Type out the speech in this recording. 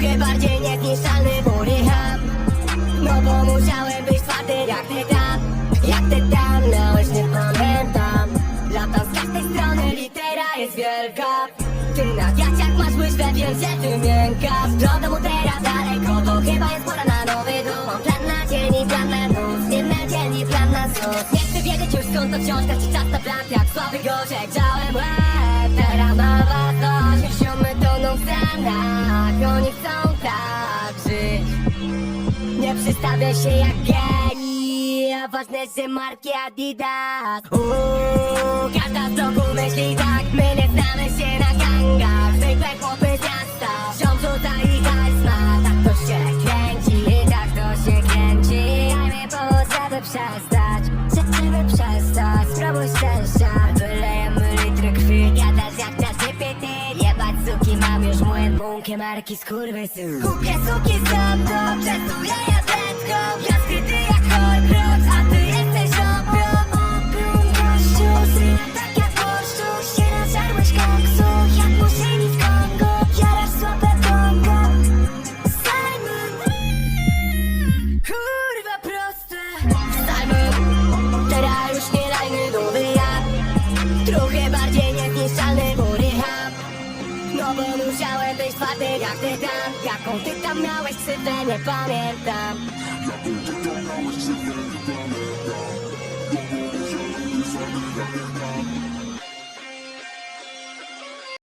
Trochę bardziej niezniszczalny buryham No bo musiałem być twardy jak ty tam Jak ty tam, miałeś nie pamiętam Latam z każdej strony, litera jest wielka. Ty na gaciach masz łyżwę, wiem, że ty miękasz Do domu teraz daleko, to chyba jest pora na nowy dom. Mam plan na dzień i plan na noc, nie na dzień i plan na noc Nie chcę wiedzieć już skąd to wciąż, każdy czas na plan. Jak słaby gorzek, grzałem łeb. Teraz mam was dość, chcą tak żyć nie przedstawia się jak geni A ważne, że marki Adidas. Uuu, każda z bloku myśli tak My nie znamy się na gangach. Zwykłe chłopy z miasta Ziom rzuca i charyzma Tak to się kręci, tak to się kręci. Dajmy powód, żeby przestać. Żeby przestać, spróbuj szczęścia młyn Bunkie marki skurwysyn Kupię suki sam to Częstuję ja tętką Ja skryty jak horcrux A ty jesteś opium Opium gościu tak jak gościu Się nażarłeś koksu. Jak muszyni w Kongo Jarasz słabe bongo. Simon. Kurwa proste. Simon Teraz już nie dajmy nowy ja Trochę bardziej niezniszczalny bo musiałem być twardy jak ty tam. Jaką ty tam miałeś krzywdę, nie pamiętam. Jaką ty tam miałeś krzywdę, nie pamiętam.